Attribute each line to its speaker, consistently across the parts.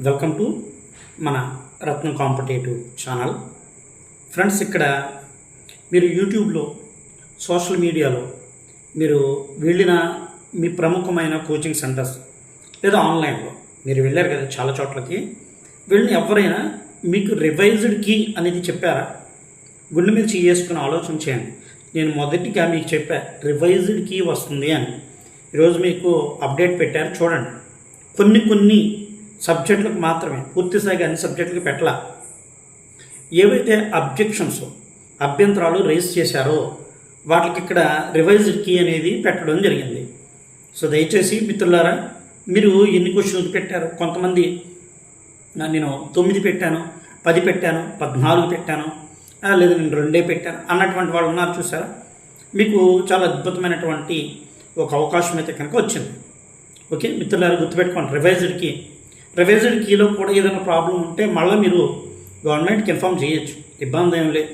Speaker 1: Welcome to మన రత్నం competitive channel. Friends ఇక్కడ మీరు యూట్యూబ్లో సోషల్ మీడియాలో మీరు వెళ్ళిన మీ ప్రముఖమైన కోచింగ్ సెంటర్స్ లేదా ఆన్లైన్లో మీరు వెళ్ళారు కదా చాలా చోట్లకి వెళ్ళిన ఎవరైనా మీకు రివైజ్డ్ కీ అనేది చెప్పారా? గుండె మీద చేసుకుని ఆలోచన చేయండి. నేను మొదటిగా మీకు చెప్పా రివైజ్డ్ కీ వస్తుంది అని. ఈరోజు మీకు అప్డేట్ పెట్టారు చూడండి. కొన్ని కొన్ని సబ్జెక్టులకు మాత్రమే పూర్తిస్థాయిగా అన్ని సబ్జెక్టులకు పెట్టాల. ఏవైతే అబ్జెక్షన్స్ అభ్యంతరాలు రేస్ చేశారో వాటికి ఇక్కడ రివైజ్డ్ కీ అనేది పెట్టడం జరిగింది. సో దయచేసి మిత్రులారా మీరు ఎన్ని క్వశ్చన్స్ పెట్టారు? కొంతమంది నేను తొమ్మిది పెట్టాను పది పెట్టాను పద్నాలుగు పెట్టాను లేదా లేదు నేను రెండే పెట్టాను అన్నటువంటి వాళ్ళు ఉన్నారు చూసారా? మీకు చాలా అద్భుతమైనటువంటి ఒక అవకాశం అయితే కనుక వచ్చింది. ఓకే? మిత్రులారా గుర్తుపెట్టుకోండి రివైజ్డ్కి రివైజ్డ్ కీలో కూడా ఏదైనా ప్రాబ్లం ఉంటే మళ్ళీ మీరు గవర్నమెంట్కి ఇన్ఫామ్ చేయొచ్చు. ఇబ్బంది ఏం లేదు.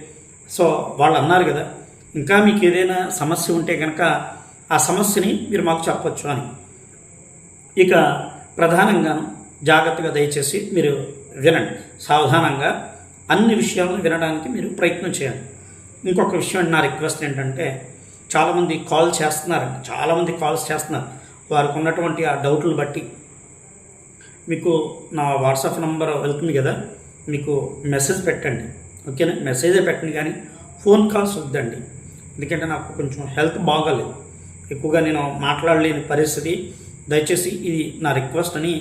Speaker 1: సో వాళ్ళు అన్నారు కదా ఇంకా మీకు ఏదైనా సమస్య ఉంటే కనుక ఆ సమస్యని మీరు మాకు చెప్పచ్చు అని. ఇక ప్రధానంగాను జాగ్రత్తగా దయచేసి మీరు వినండి. సావధానంగా అన్ని విషయాలను వినడానికి మీరు ప్రయత్నం చేయండి. ఇంకొక విషయం నా రిక్వెస్ట్ ఏంటంటే చాలామంది కాల్ చేస్తున్నారండి. చాలామంది కాల్స్ చేస్తున్నారు. వారికి ఉన్నటువంటి ఆ డౌట్లు బట్టి మీకు నా వాట్సాప్ నంబర్ వెళ్తుంది కదా మీకు మెసేజ్ పెట్టండి. ఓకేనా? మెసేజే పెట్టండి కానీ ఫోన్ కాల్స్ వద్దండి. ఎందుకంటే నాకు కొంచెం హెల్త్ బాగాలేదు. ఎక్కువగా నేను మాట్లాడలేని పరిస్థితి. దయచేసి ఇది నా రిక్వెస్ట్ అని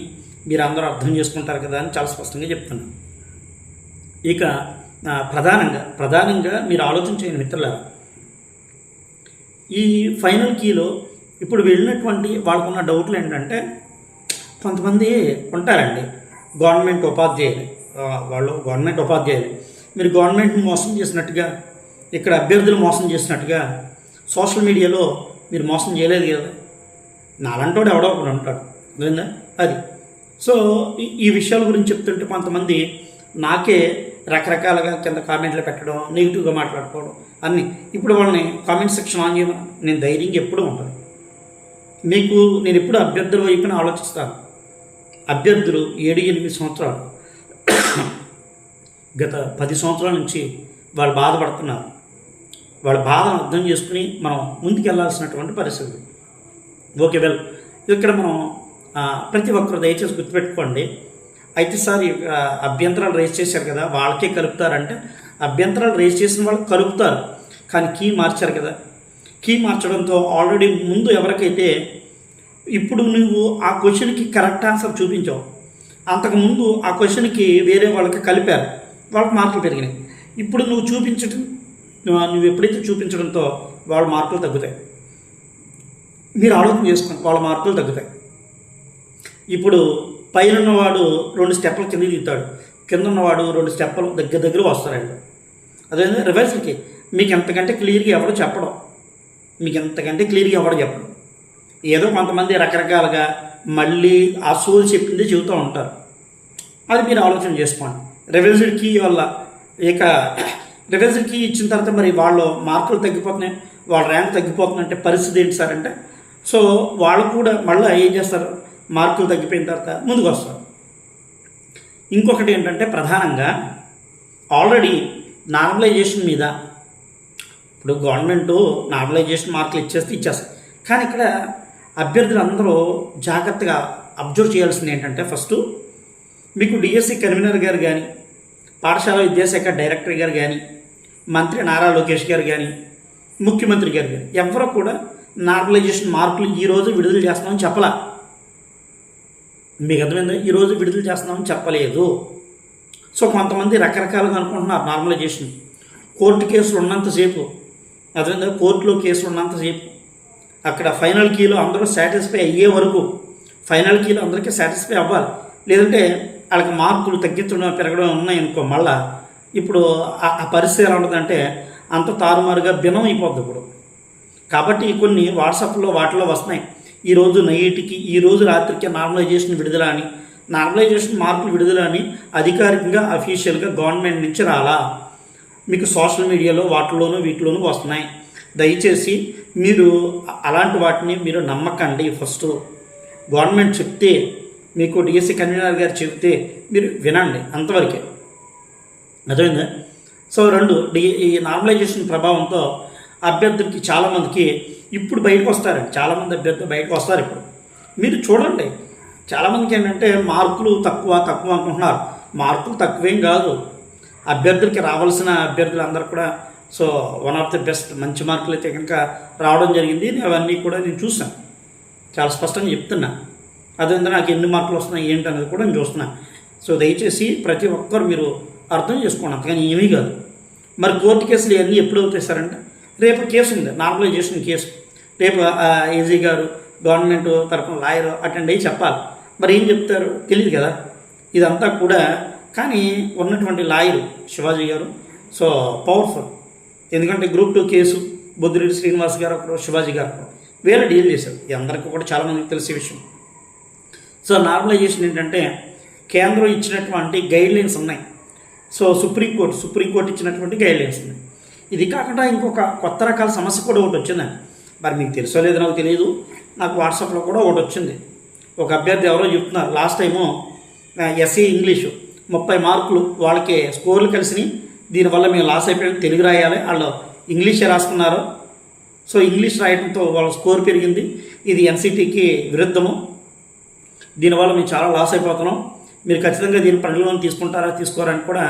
Speaker 1: మీరు అందరూ అర్థం చేసుకుంటారు కదా అని చాలా స్పష్టంగా చెప్తున్నాను ఇక ప్రధానంగా ప్రధానంగా మీరు ఆలోచన మిత్రుల ఈ ఫైనల్ కీలో ఇప్పుడు వెళ్ళినటువంటి వాళ్ళకున్న డౌట్లు ఏంటంటే కొంతమంది ఉంటారండి. గవర్నమెంట్ ఉపాధ్యాయులు. వాళ్ళు గవర్నమెంట్ ఉపాధ్యాయులు. మీరు గవర్నమెంట్ని మోసం చేసినట్టుగా ఇక్కడ అభ్యర్థులు మోసం చేసినట్టుగా సోషల్ మీడియాలో మీరు మోసం చేయలేదు కదా? నాలంటోడు ఎవడో ఒకడు ఉంటాడు. లేదా అది. సో ఈ- ఈ విషయాల గురించి చెప్తుంటే కొంతమంది నాకే రకరకాలుగా కింద కామెంట్లు పెట్టడం నెగిటివ్గా మాట్లాడుకోవడం అన్నీ. ఇప్పుడు వాళ్ళని కామెంట్ సెక్షన్ ఆన్ చేయమని నేను ధైర్యంగా ఎప్పుడూ ఉంటాను. మీకు నేను ఎప్పుడు అభ్యర్థుల వైపున ఆలోచిస్తాను. అభ్యర్థులు ఏడు ఎనిమిది సంవత్సరాలు. గత పది సంవత్సరాల నుంచి వాళ్ళు బాధపడుతున్నారు. వాళ్ళ బాధను అర్థం చేసుకుని మనం ముందుకెళ్ళాల్సినటువంటి పరిస్థితి. Okay well. ఇక్కడ మనం ప్రతి ఒక్కరు దయచేసి గుర్తుపెట్టుకోండి. అయితే సార్ అభ్యంతరాలు రేస్ చేశారు కదా వాళ్ళకే కలుపుతారంటే అభ్యంతరాలు రేస్ చేసిన వాళ్ళు కలుపుతారు. కానీ కీ మార్చారు కదా. కీ మార్చడంతో ఆల్రెడీ ముందు ఎవరికైతే ఇప్పుడు నువ్వు ఆ క్వశ్చన్కి కరెక్ట్ ఆన్సర్ చూపించావు. అంతకుముందు ఆ క్వశ్చన్కి వేరే వాళ్ళకి కలిపారు. వాళ్ళకి మార్కులు పెరిగినాయి. ఇప్పుడు నువ్వు చూపించడం నువ్వు ఎప్పుడైతే చూపించడంతో వాళ్ళ మార్కులు తగ్గుతాయి. మీరు ఆలోచన చేసుకోండి వాళ్ళ మార్కులు తగ్గుతాయి. ఇప్పుడు పైన ఉన్నవాడు రెండు స్టెప్పులు కింద దిగుతాడు. కింద ఉన్నవాడు రెండు స్టెప్పులు దగ్గర దగ్గర వస్తారండి అదే రివర్స్కి మీకు ఎంతకంటే క్లియర్గా ఎవడో చెప్పడం? మీకు ఎంతకంటే క్లియర్గా ఎవడో చెప్పడం? ఏదో కొంతమంది రకరకాలుగా మళ్ళీ ఆ సోల్ చెప్పింది చెబుతూ ఉంటారు. అది మీరు ఆలోచన చేసుకోండి. రివైజ్డ్ కీ వల్ల ఇక రివైజ్డ్ కీ ఇచ్చిన తర్వాత మరి వాళ్ళు మార్కులు తగ్గిపోతున్నాయి వాళ్ళ ర్యాంక్ తగ్గిపోతుందంటే పరిస్థితి ఏంటి సార్ అంటే సో వాళ్ళు కూడా మళ్ళీ ఏం చేస్తారు? మార్కులు తగ్గిపోయిన తర్వాత ముందుకు వస్తారు. ఇంకొకటి ఏంటంటే ప్రధానంగా ఆల్రెడీ నార్మలైజేషన్ మీద ఇప్పుడు గవర్నమెంట్ నార్మలైజేషన్ మార్కులు ఇచ్చేస్తే ఇచ్చేస్తారు. కానీ ఇక్కడ అభ్యర్థులు అందరూ జాగ్రత్తగా అబ్జర్వ్ చేయాల్సింది ఏంటంటే ఫస్ట్ మీకు డిఎస్సి కన్వీనర్ గారు కానీ పాఠశాల విద్యాశాఖ డైరెక్టర్ గారు కానీ మంత్రి నారా లోకేష్ గారు కానీ ముఖ్యమంత్రి గారు కానీ ఎవరో కూడా నార్మలైజేషన్ మార్కులు ఈరోజు విడుదల చేస్తామని చెప్పలా. మీకు అర్థమైందా? ఈరోజు విడుదల చేస్తున్నామని చెప్పలేదు. సో కొంతమంది రకరకాలుగా అనుకుంటున్నారు నార్మలైజేషన్. కోర్టు కేసులు ఉన్నంతసేపు అదేవిధంగా కోర్టులో కేసులు ఉన్నంతసేపు అక్కడ ఫైనల్ కీలో అందరూ సాటిస్ఫై అయ్యే వరకు ఫైనల్ కీలో అందరికీ సాటిస్ఫై అవ్వాలి. లేదంటే వాళ్ళకి మార్కులు తగ్గించడం పెరగడం ఉన్నాయి అనుకో మళ్ళా ఇప్పుడు ఆ పరిస్థితి ఎలా ఉంటుందంటే అంత తారుమారుగా భిన్నం అయిపోద్ది ఇప్పుడు. కాబట్టి కొన్ని వాట్సాప్లో వాటిలో వస్తున్నాయి. ఈరోజు నైట్కి ఈ రోజు రాత్రికి నార్మలైజేషన్ విడుదల అని. నార్మలైజేషన్ మార్కులు విడుదల అని అధికారికంగా అఫీషియల్గా గవర్నమెంట్ నుంచి రాలా. మీకు సోషల్ మీడియాలో వాటిలోనూ వీటిలోనూ వస్తున్నాయి. దయచేసి మీరు అలాంటి వాటిని మీరు నమ్మకండి. ఫస్ట్ గవర్నమెంట్ చెప్తే మీకు డిఎస్సి కన్వీనర్ గారు చెబితే మీరు వినండి అంతవరకే. అర్థమైందా? సో రెండు డి ఈ నార్మలైజేషన్ ప్రభావంతో అభ్యర్థులకి చాలామందికి ఇప్పుడు బయటకు వస్తారండి. చాలామంది అభ్యర్థులు బయటకు వస్తారు ఇప్పుడు. మీరు చూడండి. చాలామందికి ఏంటంటే మార్కులు తక్కువ తక్కువ అనుకుంటున్నారు. మార్కులు తక్కువేం కాదు. అభ్యర్థులకి రావాల్సిన అభ్యర్థులు అందరు కూడా so one of the best మంచి మార్కులు అయితే కనుక రావడం జరిగింది. అవన్నీ కూడా నేను చూసాను చాలా స్పష్టంగా చెప్తున్నా. అదేంటే నాకు ఎన్ని మార్కులు వస్తున్నాయి ఏంటి అనేది కూడా నేను చూస్తున్నా. సో దయచేసి ప్రతి ఒక్కరు మీరు అర్థం చేసుకోండి. అంతగాని ఏమీ కాదు. మరి కోర్టు కేసులు ఇవన్నీ ఎప్పుడు అవుతాయి సార్ రేపు కేసు ఉంది. Normalisation case. రేపు ఏజీ గారు గవర్నమెంట్ తరఫున లాయర్ అటెండ్ అయ్యి చెప్పాలి. మరి ఏం చెప్తారు? తెలియదు కదా. ఇదంతా కూడా. కానీ ఉన్నటువంటి లాయర్ శివాజీ గారు. So powerful. ఎందుకంటే group two case Boddureddy Srinivas గారు ఒకరు శివాజీ గారు. ఒకరు వేరే డీల్ చేశారు అందరికీ కూడా చాలామందికి తెలిసే విషయం. సో నార్మలైజేషన్ ఏంటంటే కేంద్రం ఇచ్చినటువంటి గైడ్ లైన్స్ ఉన్నాయి. So supreme court supreme court ఇచ్చినటువంటి గైడ్ లైన్స్ ఉన్నాయి. ఇది కాకుండా ఇంకొక కొత్త రకాల సమస్య కూడా ఒకటి వచ్చిందండి మరి మీకు తెలుసో లేదో నాకు తెలియదు. నాకు వాట్సాప్లో కూడా ఒకటి వచ్చింది. ఒక అభ్యర్థి ఎవరో చెప్తున్నారు. లాస్ట్ టైము ఎస్సీ ఇంగ్లీషు ముప్పై మార్కులు వాళ్ళకి స్కోర్లు కలిసినాయి. దీనివల్ల మేము లాస్ అయిపోయాం. తెలుగు రాయాలి. వాళ్ళు ఇంగ్లీషే రాసుకున్నారు సో ఇంగ్లీష్ రాయడంతో వాళ్ళ స్కోర్ పెరిగింది. ఇది ఎన్సిటీకి విరుద్ధము. దీనివల్ల మేము చాలా లాస్ అయిపోతున్నాం. మీరు ఖచ్చితంగా దీని పరిగణలోని తీసుకుంటారా తీసుకోరని కూడా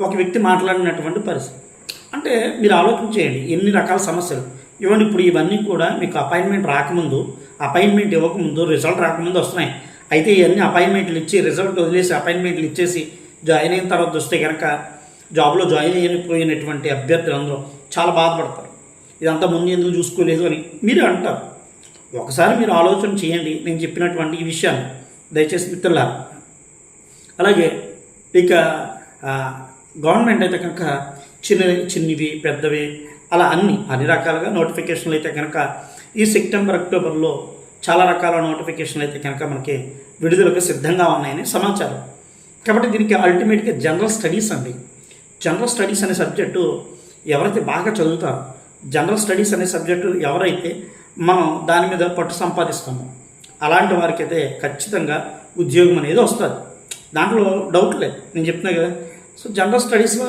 Speaker 1: ఒక వ్యక్తి మాట్లాడినటువంటి పరిస్థితి. అంటే మీరు ఆలోచన చేయండి. ఎన్ని రకాల సమస్యలు. ఇవ్వండి ఇప్పుడు ఇవన్నీ కూడా మీకు అపాయింట్మెంట్ రాకముందు అపాయింట్మెంట్ ఇవ్వకముందు రిజల్ట్ రాకముందు వస్తున్నాయి. అయితే ఇవన్నీ అపాయింట్మెంట్లు ఇచ్చి రిజల్ట్ వదిలేసి అపాయింట్మెంట్లు ఇచ్చేసి జాయిన్ అయిన తర్వాత వస్తే కనుక జాబ్లో జాయిన్ అయిపోయినటువంటి అభ్యర్థులందరూ చాలా బాధపడతారు. ఇదంతా ముందు ఎందుకు చూసుకోలేదు అని మీరు అంటారు. ఒకసారి మీరు ఆలోచన చేయండి. నేను చెప్పినటువంటి ఈ విషయాన్ని దయచేసి మిత్రులారా. అలాగే ఇక గవర్నమెంట్ అయితే కనుక చిన్న చిన్నవి పెద్దవి అలా అన్ని అన్ని రకాలుగా నోటిఫికేషన్లు అయితే కనుక ఈ సెప్టెంబర్ అక్టోబర్లో చాలా రకాల నోటిఫికేషన్లు అయితే కనుక మనకి విడుదలకు సిద్ధంగా ఉన్నాయని సమాచారం. కాబట్టి దీనికి అల్టిమేట్గా జనరల్ స్టడీస్ అండి. జనరల్ స్టడీస్ అనే సబ్జెక్టు ఎవరైతే బాగా చదువుతారో జనరల్ స్టడీస్ అనే సబ్జెక్టు ఎవరైతే మనం దాని మీద పట్టు సంపాదిస్తామో అలాంటి వారికి అయితే ఖచ్చితంగా ఉద్యోగం అనేది వస్తుంది. దాంట్లో డౌట్ లేదు. నేను చెప్తున్నా కదా. సో జనరల్ స్టడీస్లో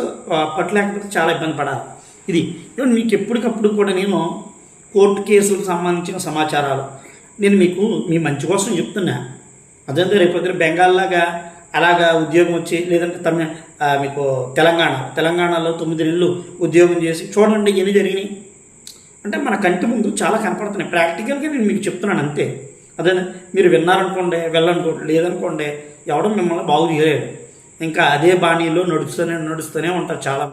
Speaker 1: పట్టు లేకపోతే చాలా ఇబ్బంది పడాలి. ఇది ఇవన్నీ మీకు ఎప్పటికప్పుడు కూడా నేను కోర్టు కేసులకు సంబంధించిన సమాచారాలు నేను మీకు మీ మంచి కోసం చెప్తున్నా. అదంతా బెంగాల్ బెంగాల్లాగా అలాగా ఉద్యోగం వచ్చి లేదంటే తమిళ మీకు తెలంగాణ తెలంగాణలో తొమ్మిది నెలలు ఉద్యోగం చేసి చూడండి ఎన్ని జరిగినాయి. అంటే మన కంటి ముందు చాలా కనపడుతున్నాయి. ప్రాక్టికల్గా నేను మీకు చెప్తున్నాను అంతే. అదే మీరు విన్నారనుకోండి వెళ్ళనుకోండి లేదనుకోండి ఎవడం మిమ్మల్ని బాగు చేయలేడు. ఇంకా అదే బాణీలో నడుస్తూనే నడుస్తూనే ఉంటారు చాలా